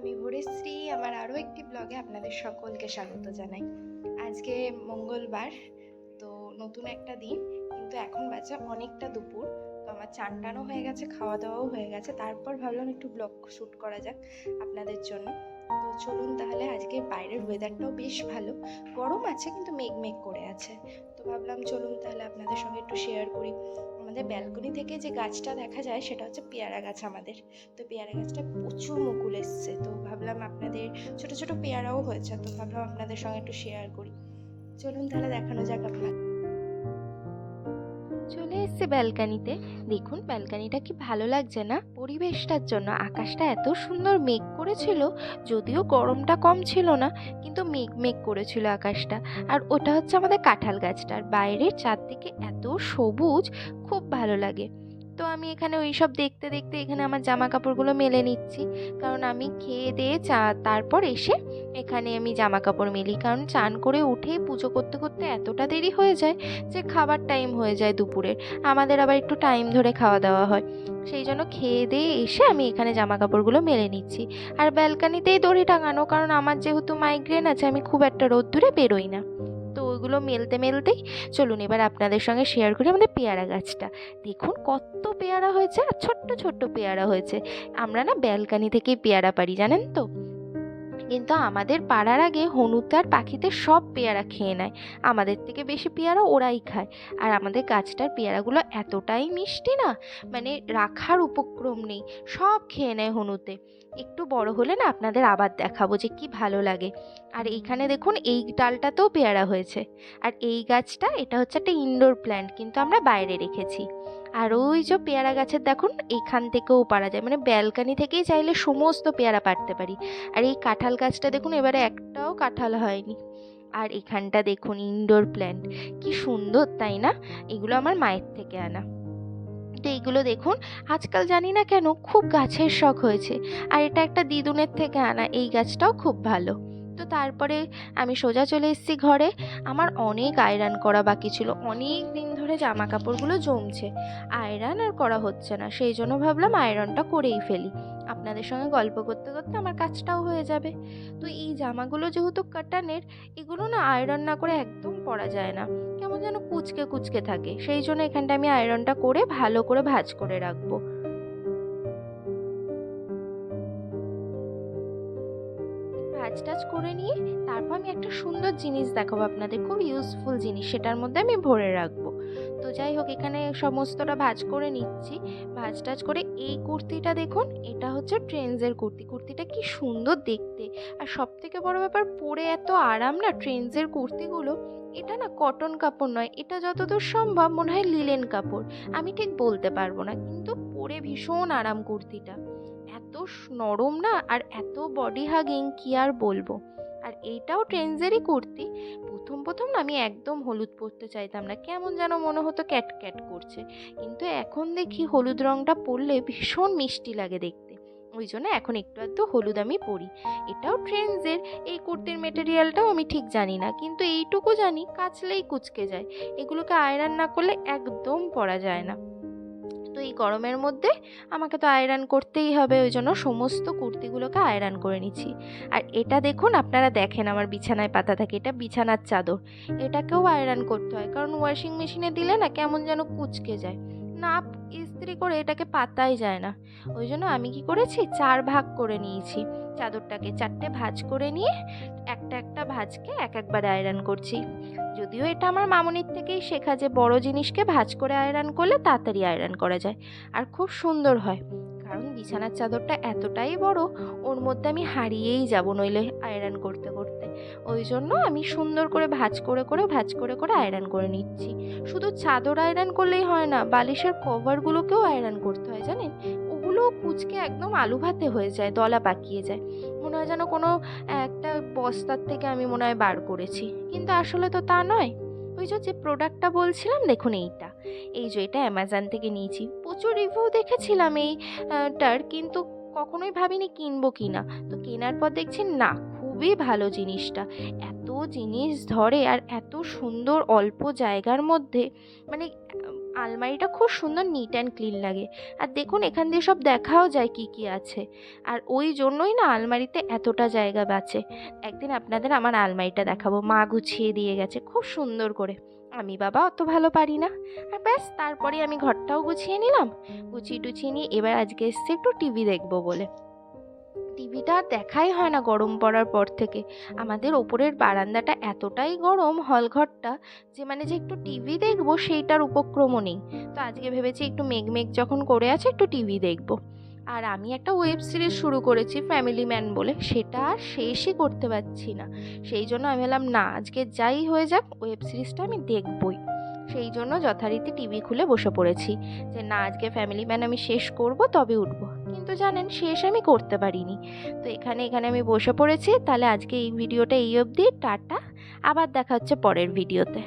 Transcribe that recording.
আমি ভোরেশ্রী আমার আরও একটি ব্লগে আপনাদের সকলকে স্বাগত জানাই। আজকে মঙ্গলবার, তো নতুন একটা দিন, কিন্তু এখন বাজে অনেকটা দুপুর। তো আমার চান টানও হয়ে গেছে, খাওয়া দাওয়াও হয়ে গেছে। তারপর ভাবলাম একটু ব্লগ শ্যুট করা যাক আপনাদের জন্য। তো চলুন তাহলে আজকে বাইরের ওয়েদারটাও বেশ ভালো। গরম আছে, কিন্তু মেঘ মেঘ করে আছে। তো ভাবলাম চলুন তাহলে আপনাদের সঙ্গে একটু শেয়ার করি। আমাদের ব্যালকনি থেকে যে গাছটা দেখা যায়, সেটা হচ্ছে পেয়ারা গাছ আমাদের। তো পেয়ারা গাছটা প্রচুর মুকুল এসছে। তো ভাবলাম আপনাদের, ছোট ছোট পেয়ারাও হয়েছে, তো ভাবলাম আপনাদের সঙ্গে একটু শেয়ার করি। চলুন তাহলে দেখানো যাক আপনার চলে এসছে ব্যালকানিতে। দেখুন, ব্যালকানিটা কি ভালো লাগছে না? পরিবেশটার জন্য আকাশটা এত সুন্দর মেঘ করেছিল, যদিও গরমটা কম ছিল না, কিন্তু মেঘ মেঘ করেছিল আকাশটা। আর ওটা হচ্ছে আমাদের কাঁঠাল গাছটার। বাইরের চারদিকে এত সবুজ, খুব ভালো লাগে। তো আমি এখানে ওই সব দেখতে দেখতে এখানে আমার জামা কাপড়গুলো মেলে নিচ্ছি। কারণ আমি খেয়ে দিয়ে চা, তারপর এসে এখানে আমি জামা কাপড় মেলি। কারণ চান করে উঠে পুজো করতে করতে এতটা দেরি হয়ে যায় যে খাবার টাইম হয়ে যায় দুপুরের। আমাদের আবার একটু টাইম ধরে খাওয়া দাওয়া হয়। সেই জন্য খেয়ে দিয়ে এসে আমি এখানে জামা কাপড়গুলো মেলে নিচ্ছি। আর ব্যালকানিতেই দড়ি টাঙানো, কারণ আমার যেহেতু মাইগ্রেন আছে, আমি খুব একটা রোদ্দুরে বেরোই না। ওইগুলো মেলতে মেলতেই চলুন এবার আপনাদের সঙ্গে শেয়ার করি আমাদের পেয়ারা গাছটা। দেখুন কত পেয়ারা হয়েছে আর ছোট্ট ছোট্ট পেয়ারা হয়েছে। আমরা না ব্যালকানি থেকেই পেয়ারা পারি জানেন তো? কিন্তু আমাদের পাড়ার আগে হনুতার পাখিতে সব পেয়ারা খেয়ে নেয়। আমাদের থেকে বেশি পেয়ারা ওরাই খায়। আর আমাদের গাছটার পেয়ারাগুলো এতটাই মিষ্টি না মানে রাখার উপক্রম নেই, সব খেয়ে নেয় হনুতে। একটু বড় হলে না আপনাদের আবার দেখাবো যে কি ভালো লাগে। আর এইখানে দেখুন, এই ডালটাতেও পেয়ারা হয়েছে। আর এই গাছটা, এটা হচ্ছে একটা ইনডোর প্ল্যান্ট কিন্তু আমরা বাইরে রেখেছি। আর ওই যে পেয়ারা গাছের দেখুন, এখান থেকেও পারা যায়। মানে ব্যালকানি থেকেই চাইলে সমস্ত পেয়ারা পারতে পারি। আর এই কাঁঠাল গাছটা দেখুন, এবারে একটাও কাঁঠাল হয়নি। আর এখানটা দেখুন ইনডোর প্ল্যান্ট কি সুন্দর, তাই না? এগুলো আমার মায়ের থেকে আনা। তো এইগুলো দেখুন, আজকাল জানি না কেন, খুব গাছের শখ হয়েছে। আর এটা একটা দিদুনের থেকে আনা, এই গাছটাও খুব ভালো। তো তারপরে আমি সোজা চলে এসেছি ঘরে। আমার অনেক আয়রন করা বাকি ছিল। অনেক দিন ধরে জামা কাপড়গুলো জমছে। আয়রন আর করা হচ্ছে না। সেই জন্য ভাবলাম আয়রনটা করেই ফেলি। আপনাদের সঙ্গে গল্প করতে করতে আমার কাজটাও হয়ে যাবে। তো এই জামাগুলো যেহেতু কাটানের, এগুলো না আয়রন না করে একদম পরা যায় না। কেমন যেন কুচকে কুচকে থাকে। সেই জন্য এখানটা আমি আয়রনটা করে ভালো করে ভাঁজ করে রাখব। ভাজ টাজ করে নিয়ে তারপর আমি একটা সুন্দর জিনিস দেখাবো আপনাদের, খুব ইউজফুল জিনিস, সেটার মধ্যে আমি ভরে রাখব। তো যাই হোক, এখানে সমস্তটা ভাজ করে নিচ্ছি। ভাজ টাজ করে এই কুর্তিটা দেখুন, এটা হচ্ছে ট্রেন্সের কুর্তি। কুর্তিটা কি সুন্দর দেখতে। আর সব থেকে বড় ব্যাপার, পরে এত আরাম না ট্রেন্সের কুর্তিগুলো, এটা না কটন কাপড় নয়, এটা যতদূর সম্ভব মনে হয় লিলেন কাপড়। আমি ঠিক বলতে পারব না, কিন্তু পরে ভীষণ আরাম কুর্তিটা। এত নরম না আর এত বডি হাগিং কি আর বলব? আর এইটাও ট্রেন্সেরই কুর্তি। প্রথম প্রথম না আমি একদম হলুদ পরতে চাইতাম না। কেমন যেন মনে হতো ক্যাট ক্যাট করছে। কিন্তু এখন দেখি হলুদ রঙটা পরলে ভীষণ মিষ্টি লাগে দেখতে। ওই জন্য এখন একটু একটু হলুদ আমি পরি। এটাও ট্রেন্সের এই কুর্তির মেটেরিয়ালটাও আমি ঠিক জানি না। কিন্তু এইটুকু জানি কাচলেই কুচকে যায়। এগুলোকে আয়রন না করলে একদম পরা যায় না। তো এই গরমের মধ্যে আমাকে তো আয়রন করতেই হবে, ওই জন্য সমস্ত কুর্তিগুলোকে আয়রন করে নিচ্ছি। আর এটা দেখুন, আপনারা দেখেন আমার বিছানায় পাতা থাকে, এটা বিছানার চাদর। এটাকেও আয়রন করতে হয়, কারণ ওয়াশিং মেশিনে দিলে না কেমন যেন কুচকে যায়। না ইস্ত্রি করে এটাকে পাতাই যায় না। ওই জন্য আমি কি করেছি? চার ভাগ করে নিয়েছি। চাদরটাকে চারটে ভাজ করে নিয়ে একটা একটা ভাজকে এক একবার আয়রন করছি। যদিও এটা আমার মামনির থেকেই শেখা যে বড় জিনিসকে ভাজ করে আয়রন করলে তাড়াতাড়ি আয়রন করা যায়। আর খুব সুন্দর হয়। কারণ বিছানার চাদরটা এতটাই বড়, ওর মধ্যে আমি হারিয়েই যাব নইলে আয়রন করতে করতে। ওই জন্য আমি সুন্দর করে ভাজ করে করে, ভাজ করে করে আয়রন করে নিচ্ছি। শুধু চাদর আয়রন করলেই হয় না, বালিশের কভারগুলোকেও আয়রন করতে হয়, জানেন? ওগুলো কুচকে একদম আলু ভাতে হয়ে যায়, দলা পাকিয়ে যায়। মনে হয় যেন কোনো, একটা বস্তার থেকে আমি মনে হয় বার করেছি। কিন্তু আসলে তো তা নয়। ওই যে যে প্রোডাক্টটা বলছিলাম, দেখুন এইটা। এই যে, এটা অ্যামাজন থেকে নিয়েছি। প্রচুর রিভিউ দেখেছিলাম এইটার টার, কিন্তু কখনোই ভাবিনি কিনবো কিনা। তো কেনার পর দেখছি, না, খুবই ভালো জিনিসটা। এত জিনিস ধরে আর এত সুন্দর অল্প জায়গার মধ্যে মানে আলমারিটা খুব সুন্দর নিট অ্যান্ড ক্লিন লাগে। আর দেখুন, এখান দিয়ে সব দেখাও যায় কি কি আছে। আর ওই জন্যই না আলমারিতে এতটা জায়গা বাঁচে। একদিন আপনাদের আমার আলমারিটা দেখাবো। মা গুছিয়ে দিয়ে গেছে খুব সুন্দর করে। আমি বাবা অত ভালো পারি না। আর ব্যাস, তারপরে আমি ঘরটাও গুছিয়ে নিলাম। গুছিয়ে টুছিয়ে নিয়ে এবার আজকে এসছে একটু টিভি দেখব বলে। টিভিটা আর দেখাই হয় না গরম পড়ার পর থেকে। আমাদের ওপরের বারান্দাটা এতটাই গরম হল ঘরটা যে মানে যে একটু টিভি দেখব সেইটার উপক্রমও নেই। তো আজকে ভেবেছি একটু মেঘ মেঘ যখন করে আছে একটু টিভি দেখব। আর আমি একটা ওয়েব সিরিজ শুরু করেছি ফ্যামিলি ম্যান বলে, সেটা আর শেষই করতে পারছি না। সেই জন্য আমি ভাবলাম, না, আজকে যাই হয়ে যাক, ওয়েব সিরিজটা আমি দেখবই। সেই জন্য যথারীতি টিভি খুলে বসে পড়েছি। যে, না, আজকে ফ্যামিলি ম্যান আমি শেষ করব তবে উঠবো। কিন্তু জানেন শেষ আমি করতে পারিনি। তো এখানে এখানে আমি বসে পড়েছি। তাহলে আজকে এই ভিডিওটা এই অবধি। টাটা। আবার দেখা হচ্ছে পরের ভিডিওতে।